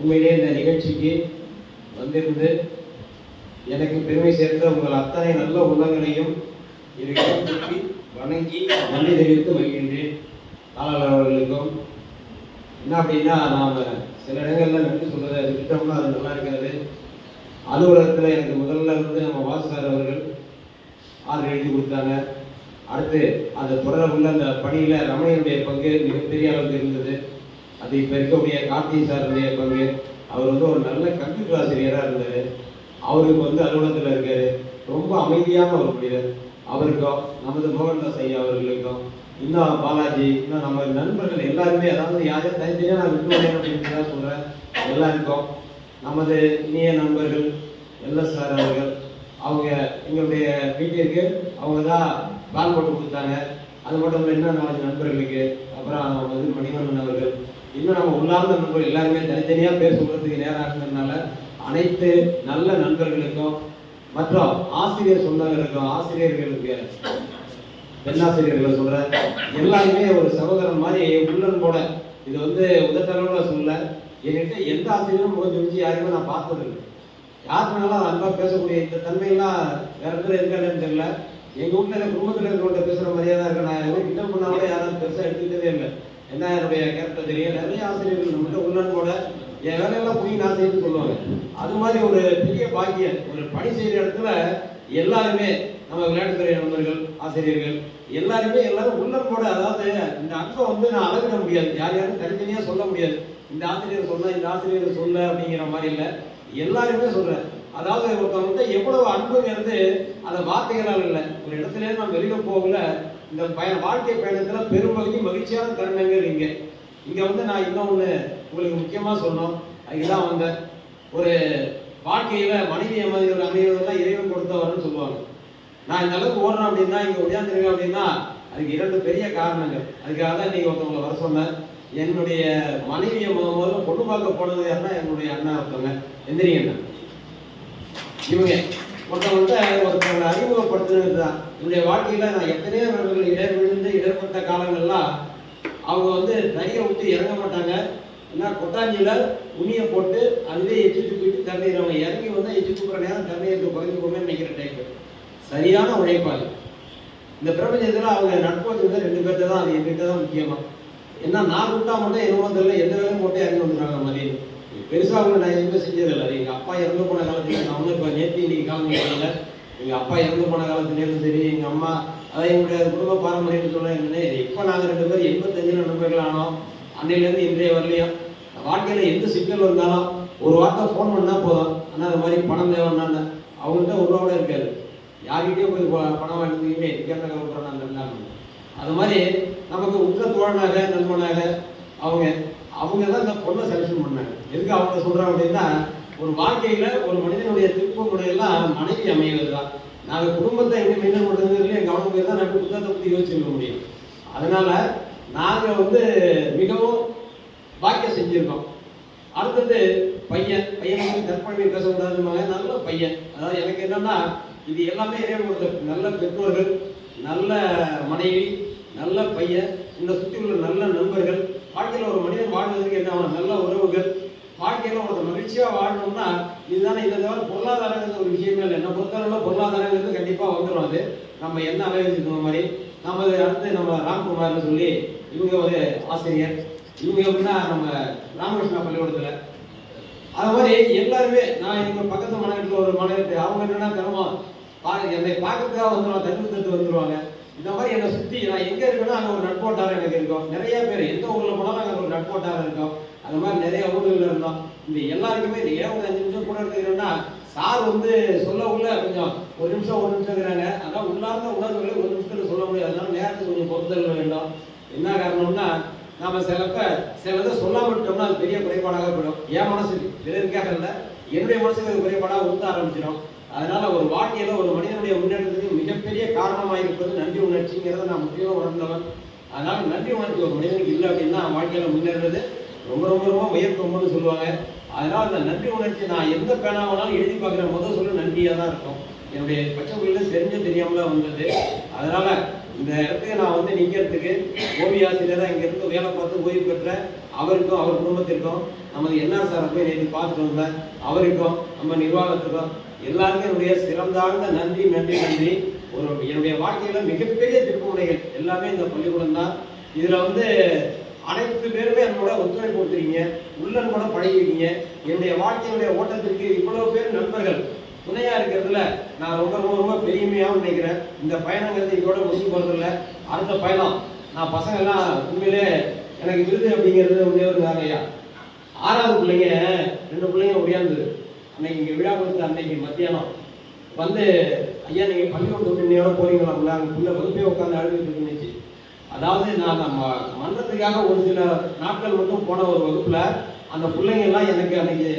உண்மையிலே இந்த நிகழ்ச்சிக்கு வந்திருந்து எனக்கு பெருமை சேர்த்த உங்கள் அத்தனை நல்ல உள்ளங்களையும் இதை வணங்கி நன்றி தெரிவித்து வருகின்றேன் தாளர் அவர்களுக்கும் என்ன அப்படின்னா நாம் சில இடங்கள்ல நன்றி அது விட்டோம்னா அது நல்லா இருக்காது அலுவலகத்தில் எனக்கு முதல்ல இருந்து நம்ம வாசுகார் அவர்கள் ஆர்டர் எழுதி கொடுத்தாங்க. அடுத்து அந்த தொடரவுள்ள அந்த பணியில் ரமணியனுடைய பங்கு மிகப்பெரிய அளவுக்கு இருந்தது. அது இப்போ இருக்கக்கூடிய கார்த்தி சாருடைய பங்கு. அவர் வந்து ஒரு நல்ல கம்ப்யூட்டர் ஆசிரியராக இருந்தார். அவருக்கு வந்து அலுவலகத்தில் இருக்கார். ரொம்ப அமைதியான ஒரு மனிதர். அவருக்கும் நமது மோகன்தாஸ் ஐயா அவர்களுக்கும் இன்னும் பாலாஜி இன்னும் நம்ம நண்பர்கள் எல்லாருமே அதாவது யாரையும் தனித்தனியாக நான் விட்டு வரேன் அப்படின்னு தான் சொல்கிறேன் எல்லாருக்கும் நமது இனிய நண்பர்கள் எல்எஸ் சார் அவர்கள் அவங்க எங்களுடைய வீட்டிற்கு அவங்க தான் பால் போட்டு கொடுத்தாங்க. அது மட்டும் இல்லை இன்னும் நாலு நண்பர்களுக்கு அப்புறம் வந்து மணிவண்ணன் அவர்கள் இன்னும் நம்ம உள்ளார்ந்த நண்பர்கள் எல்லாருமே தனித்தனியாக பேசுகிறதுக்கு நேரம் ஆகுறதுனால அனைத்து நல்ல நண்பர்களுக்கும் மற்றும் ஆசிரியர் சொந்தங்களுக்கும் ஆசிரியர்களுக்கு பெண்ணாசிரியர்களை சொல்றேன் எல்லாருமே ஒரு சகோதரன் மாதிரி உள்ளன் போட இது வந்து உதட்டளவில் சொல்ல என்கிட்ட எந்த ஆசிரியரும் முகம் வச்சு யாருமே நான் பார்த்ததில்லை. யாருனாலும் அன்பாக பேசக்கூடிய இந்த தன்மையெல்லாம் வேற இடத்துல இருக்கான்னு தெரியல. எங்கள் வீட்டில் இருக்க இருக்கிறவங்க பேசுற மாதிரியே தான் இருக்கேன் நான் எதுவும் கிண்டல் பண்ணாலும் கூட யாரும் பெருசாக எடுத்துக்கிட்டதே இல்லை. என்ன என்னுடைய கேரக்டர் தெரியும்? நிறைய ஆசிரியர்கள் நம்மகிட்ட உள்ளன் கூட என் வேலையெல்லாம் புரிய நான் செய்யணும்னு சொல்லுவாங்க அது மாதிரி ஒரு பெரிய பாக்கியம். ஒரு பணி செய்கிற இடத்துல எல்லாருமே நம்ம விளையாட்டுத்துறை நண்பர்கள் ஆசிரியர்கள் எல்லாருமே எல்லாரும் உள்ளம் கூட அதாவது இந்த அன்பை வந்து நான் அளவிட முடியாது. யார் யாரும் தனித்தனியாக சொல்ல முடியாது. இந்த ஆசிரியர் சொல்ல இந்த ஆசிரியர் சொல்ல அப்படிங்கிற மாதிரி இல்லை. எல்லாருமே சொல்கிறேன் அதாவது ஒருத்தவங்க எவ்வளவு அன்புங்கிறது அதை வார்த்தைகளால் இல்லை. ஒரு இடத்துல நம்ம வெளியில் போகல இந்த பயண வாழ்க்கை பயணத்துல பெரும்பகுதி மகிழ்ச்சியான தருணங்கள் இங்க. இங்க வந்து நான் இன்னொன்னு உங்களுக்கு முக்கியமா சொன்னோம் அதுக்குதான் வந்தேன் ஒரு வாழ்க்கையில மனைவி அமைதிகள் அமைவதெல்லாம் இறைவன் கொடுத்தவர்னு சொல்லுவாங்க. நான் இந்த அளவுக்கு ஓடுறேன் அப்படின்னா இங்க ஒடியாந்துருக்கேன் அப்படின்னா அதுக்கு இரண்டு பெரிய காரணங்கள். அதுக்காக தான் நீங்க ஒருத்தவங்களை வர சொன்னேன். என்னுடைய மனைவியை முத முதல்ல பொண்ணு பார்க்க போனது யாருன்னா என்னுடைய அண்ணா ஒருத்தவங்க. எந்திரிங்க இவங்க ஒருத்தவங்க ஒருத்தவங்களை அறிமுகப்படுத்துறது தான் என்னுடைய வாழ்க்கையில் நான் எத்தனையோ நண்பர்கள் இடர் விழுந்து இடர்பட்ட காலங்கள்லாம் அவங்க வந்து தனியை விட்டு இறங்க மாட்டாங்க. ஏன்னா கொட்டாஞ்சியில் உனியை போட்டு அதுவே எச்சு போயிட்டு தண்ணீர் அவங்க இறங்கி வந்து எச்சு துப்புற நேரம் தண்ணீர் குறைஞ்சு போகணும்னு நினைக்கிற டைப் சரியான உழைப்பாங்க இந்த பிரபஞ்சத்தில் அவங்க நட்பு வந்து ரெண்டு பேர்த்த தான் அது என்கிட்ட தான் முக்கியமாக ஏன்னா நான் கூட்டா மட்டும் என்னமோ தெரியல எந்த வேலையும் போட்டு இறங்கி வந்துடுறாங்க மதியம். பெருசாக அவங்க நான் எதுவுமே செஞ்சதில்லை. எங்கள் அப்பா இறந்து போன காலத்துல நான் வந்து இப்போ நேற்று இன்னைக்கு காலங்கள்ல எங்கள் அப்பா இறந்து போன காலத்துலேயும் சரி எங்கள் அம்மா அதாவது எங்களுடைய குடும்ப பாரம்பரியம்னு சொல்ல என்னன்னு இப்போ நாங்கள் ரெண்டு பேரும் எண்பத்தஞ்சில் நண்பர்கள் ஆனோம். அன்னையிலேருந்து இன்றைய வரலையும் வாழ்க்கையில் எந்த சிக்கல் வந்தாலும் ஒரு வார்த்தை ஃபோன் பண்ணால் போதும். ஆனால் அது மாதிரி பணம் தேவைன்னா அவங்கள்ட்ட ஒரு ரூபா கூட இருக்காது. யார்கிட்டயும் போய் பணம் வாங்கிட்டீங்க கேட்ட கலப்புறாங்க அது மாதிரி நமக்கு உற்ற தோழனாக நண்பனாக அவங்க அவங்க தான் இந்த பொண்ணை செலக்ஷன் பண்ணாங்க. எதுக்கு அவங்க சொல்றாங்க அப்படின்னா ஒரு வாழ்க்கையில ஒரு மனிதனுடைய திருப்பு மனைவி அமைகிறது தான் நாங்கள் குடும்பத்தை எங்க மெயின்டைன் பண்றதுல என் கவனம் போய் தான் நாங்கள் புத்தகத்தை பற்றி யோசிச்சுக்க முடியும். அதனால நாங்கள் வந்து மிகவும் பாக்கியம் செஞ்சிருக்கோம். அடுத்தது பையன். பையன் வந்து கற்பனை பேசக்கூடாதுன்னு நல்ல பையன். அதாவது எனக்கு என்னன்னா இது எல்லாமே இறைவன் கொடுத்த நல்ல பெற்றோர்கள் நல்ல மனைவி நல்ல பையன். இந்த சுற்றி உள்ள நல்ல நண்பர்கள் வாழ்க்கையில் ஒரு மனிதன் வாழ்வதற்கு என்ன ஆகணும்? நல்ல உறவுகள் வாழ்க்கையில் ஒருத்தர் மகிழ்ச்சியாக வாழணும்னா இதுதானே இதை தவிர பொருளாதாரங்கிறது ஒரு விஷயமே இல்லை. என்ன பொறுத்தளவில் பொருளாதாரங்கிறது கண்டிப்பாக வந்துடும் அது நம்ம என்ன அலைவச்சிருக்கிற மாதிரி நம்ம அடுத்து நம்ம ராம்குமார்னு சொல்லி இவங்க ஒரு ஆசிரியர். இவங்க எப்படின்னா நம்ம ராமகிருஷ்ணா பள்ளிக்கூடத்தில். அது மாதிரி எல்லாருமே நான் எங்க பக்கத்து மாநகரத்தில் ஒரு மாநிலத்தை அவங்க என்னன்னா தினமும் பா என்னை பார்க்கறதுக்காக வந்துடுவாங்க தட்டு தட்டு வந்துடுவாங்க இந்த மாதிரி என்னை சுற்றி நான் எங்க இருக்கேன்னா அங்கே ஒரு நட்போட்டாரம் எனக்கு இருக்கும். நிறைய பேர் எந்த ஊர்ல போனாலும் அங்கே ஒரு நட்போட்டாரம் இருக்கும். அந்த மாதிரி நிறைய ஊர்கள் இருந்தோம். இந்த எல்லாருக்குமே இந்த ஏன் ஒரு அஞ்சு நிமிஷம் கூட எடுத்துக்கிறோம்னா சார் வந்து சொல்ல உள்ள கொஞ்சம் ஒரு நிமிஷம் ஒரு நிமிஷம்ங்கிறாங்க அதான் உள்ளார்ந்த உணர்வுகளை ஒரு நிமிஷத்துல சொல்ல முடியாது. அதனால நேரத்துக்கு கொஞ்சம் பொறுத்தல் வேண்டும். என்ன காரணம்னா நாம சிலப்ப சிலதை சொல்லாம விட்டோம்னா அது பெரிய குறைபாடாக போயிடும். என் மனசுக்கு பிறருக்காக இல்லை. என்னுடைய மனசுக்கு அது குறைபாடாக ஊத்த ஆரம்பிச்சிடும். அதனால ஒரு வாழ்க்கையில ஒரு மனிதனுடைய முன்னேற்றம் காரணமாக இருப்பது நன்றி உணர்ச்சிங்கிறத நான் முக்கியமாக உணர்ந்தவன். அதனால் நன்றி உணர்ச்சி ஒரு மனிதனுக்கு இல்லை அப்படின்னா வாழ்க்கையில் முன்னேறது ரொம்ப ரொம்ப ரொம்ப உயர் சொல்லுவாங்க. அதனால் அந்த நன்றி உணர்ச்சி நான் எந்த பேனா வேணாலும் எழுதி பார்க்குற முதல் சொல்ல நன்றியாக தான் இருக்கும். என்னுடைய பச்சை புள்ளில தெரிஞ்ச தெரியாமல வந்தது. அதனால் இந்த இடத்துக்கு நான் வந்து நிற்கிறதுக்கு ஓவிய ஆசிரியராக இங்கேருந்து வேலை பார்த்து ஓய்வு பெற்ற அவருக்கும் அவர் குடும்பத்திற்கும் நமது என்ஆர் சாரை போய் நேற்று பார்த்துட்டு வந்தேன். அவருக்கும் நம்ம நிர்வாகத்துக்கும் எல்லாருக்கும் என்னுடைய சிறந்தாழ்ந்த நன்றி நன்றி நன்றி. ஒரு என்னுடைய வாழ்க்கையில மிகப்பெரிய திருப்புமுனைகள் எல்லாமே இந்த பள்ளிக்கூடம் தான். இதுல வந்து அனைத்து பேருமே என்னோட ஒத்துழைப்பு கொடுத்துருக்கீங்க. உள்ளன் கூட பழகிருக்கீங்க. என்னுடைய வாழ்க்கையினுடைய ஓட்டத்திற்கு இவ்வளவு பேர் நண்பர்கள். துணையா இருக்கிறதுல நான் ரொம்ப ரொம்ப ரொம்ப பெருமையாகவும் நினைக்கிறேன். இந்த பயணங்கிறது இதோட முடிஞ்சு இல்லை அடுத்த பயணம். நான் பசங்க எல்லாம் உண்மையிலே எனக்கு விருது அப்படிங்கிறது ஒன்றே ஒரு ஐயா ஆறாவது பிள்ளைங்க ரெண்டு பிள்ளைங்க ஒடியாந்து அன்னைக்கு இங்கே விழா கொடுத்த அன்னைக்கு மத்தியானம் வந்து ஐயா நீங்க பள்ளிக்கூடத்து நேரம் போறீங்களாம்ல அங்க பிள்ளை வகுப்பே உட்காந்து அழுதுட்டு இருந்துச்சு அதாவது நான் நம்ம மன்றத்துக்காக ஒரு சில நாட்கள் மட்டும் போன ஒரு வகுப்புல அந்த பிள்ளைங்க எல்லாம் எனக்கு அன்னைக்கு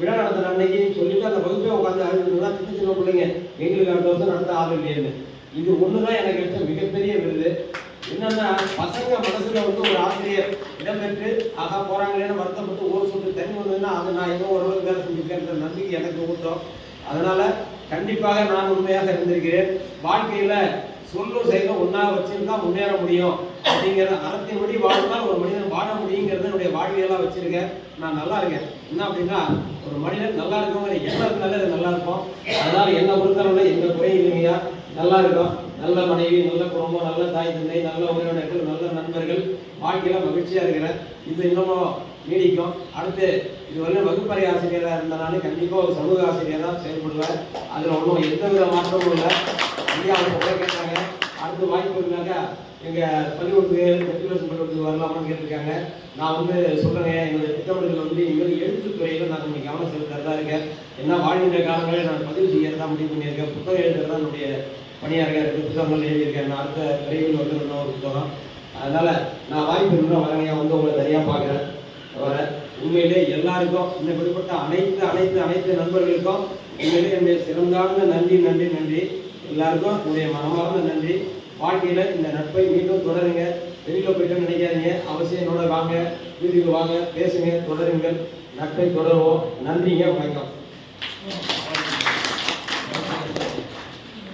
விழா நடத்துற அன்னைக்கு சொல்லிட்டு அந்த வகுப்பே உட்காந்து அழுதுனா சின்ன சின்ன பிள்ளைங்க. எங்களுக்கு அடுத்த வருஷம் நடத்த ஆள் இல்லையேன்னு. இது ஒண்ணுதான் எனக்கு கிடைச்ச மிகப்பெரிய விருது. என்னன்னா பசங்க மனசுல வந்து ஒரு ஆசிரியர் இடம்பெற்று ஆகா போறாங்களேன்னு வருத்தப்பட்டு ஒரு சொட்டு தண்ணி வந்ததுன்னா அது நான் ஏதோ ஓரளவுக்கு வேலை செஞ்சிருக்கேன்ற நம்பிக்கை எனக்கு ஊட்டும். அதனால கண்டிப்பாக நான் உண்மையாக இருந்திருக்கிறேன். வாழ்க்கையில சொல்லும் செயலும் ஒன்றா வச்சிருந்தா முன்னேற முடியும். அப்படிங்கிற அறத்தின்படி வாழ்ந்தால் ஒரு மனிதன் வாழ முடியுங்கிறத என்னுடைய வாழ்வியலா வச்சிருக்கேன். நான் நல்லா இருக்கேன். என்ன அப்படின்னா ஒரு மனிதன் நல்லா இருக்கவங்க எண்ணம் இருந்தாலே அது நல்லா இருக்கும். அதனால என்ன பொறுத்தளவுல எந்த குறையும் இல்லைங்கய்யா. நல்லா இருக்கும் நல்ல மனைவி நல்ல குடும்பம் நல்ல தாய் தந்தை நல்ல உறவினர்கள் நல்ல நண்பர்கள். வாழ்க்கையில மகிழ்ச்சியா இருக்கிறேன். இது இன்னமும் நீடிக்கும். அடுத்து இதுவரை வகுப்பறை ஆசிரியராக இருந்தனாலும் கண்டிப்பாக ஒரு சமூக ஆசிரியராக செயல்படுவேன். அதில் ஒன்றும் எந்த வித மாற்றமும் இல்லை. ஐயா அவங்க உங்களை கேட்டாங்க. அடுத்து வாய்ப்பு இருந்தாங்க. எங்கள் பள்ளிக்கூடத்துக்கு மெட்ரிகுலேஷன் பள்ளிக்கூடத்துக்கு வரலாமான்னு கேட்டிருக்காங்க. நான் வந்து சொல்கிறேன் என்னுடைய திட்டமிடல் வந்து இனிமேல் எழுத்துத்துறையில் நான் கொஞ்சம் கவனம் செலுத்துறதா இருக்கேன். என்ன வாழ்கின்ற காலங்களில் நான் பதிவு செய்யறதா முடிவு பண்ணியிருக்கேன். புத்தகம் எழுதுறதா என்னுடைய பணியாக இருக்கேன் புத்தகங்கள் எழுதியிருக்கேன். நான் அடுத்த விரைவில் வந்து ஒரு புத்தகம். அதனால் நான் வாய்ப்பு இருந்தால் வரேன் வந்து உங்களை தனியா பார்க்குறேன். வரேன். உண்மையிலே எல்லாருக்கும் இந்த குறிப்பிட்ட அனைத்து அனைத்து அனைத்து நண்பர்களுக்கும் உண்மையிலே என்னுடைய சிறந்தார்ந்த நன்றி நன்றி நன்றி. எல்லாருக்கும் என்னுடைய மனமார்ந்த நன்றி. வாழ்க்கையில் இந்த நட்பை மீண்டும் தொடருங்க. வெளியில போயிட்டு நினைக்காதீங்க. அவசியம் என்னோட வாங்க வீட்டுக்கு வாங்க பேசுங்க தொடருங்கள். நட்பை தொடருவோம். நன்றிங்க வணக்கம்.